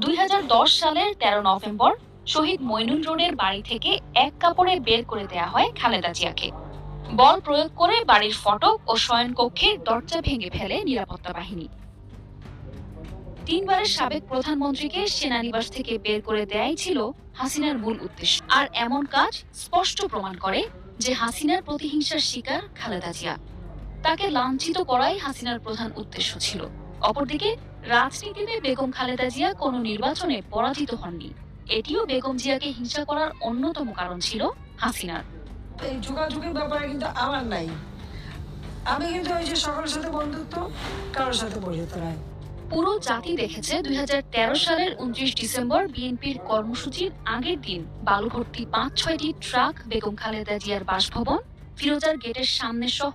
দুই সালের তেরো নভেম্বর শহীদ মইনুল রোডের বাড়ি থেকে এক কাপড়ে বের করে দেয়া হয় খালেদা জিয়াকে। বল প্রয়োগ করে বাড়ির ফটক ও দরজা ভেঙে ফেলে নিরাপত্তা বাহিনী। তিনবারের সাবেক প্রধানমন্ত্রীকে সেনানিবাস থেকে বের করে দেয়াই ছিল হাসিনার মূল উদ্দেশ্য। আর এমন কাজ স্পষ্ট প্রমাণ করে যে হাসিনার প্রতিহিংসার শিকার খালেদা জিয়া। তাকে লাঞ্ছিত করাই হাসিনার প্রধান উদ্দেশ্য ছিল। অপরদিকে রাজনীতিতে বেগম খালেদা জিয়া কোনো নির্বাচনে পরাজিত হননি। এটিও বেগম জিয়াকে হিংসা করার অন্যতম কারণ ছিল হাসিনার। এই যোগাযোগের ব্যাপারে কিন্তু আমার নাই। আমি কিন্তু ওই যে সকলের সাথে বন্ধুত্ব কারোর সাথে বন্ধুত্ব নাই। পুরো জাতি দেখেছে দুই হাজার তেরো সালের উনত্রিশ ডিসেম্বর বিএনপির কর্মসূচির আগের দিন। বালু ভর্তি পাঁচ ছয়টি ট্রাক বেগম খালেদা জিয়ার বাসভবন ফিরোজার গেটের সামনে সহ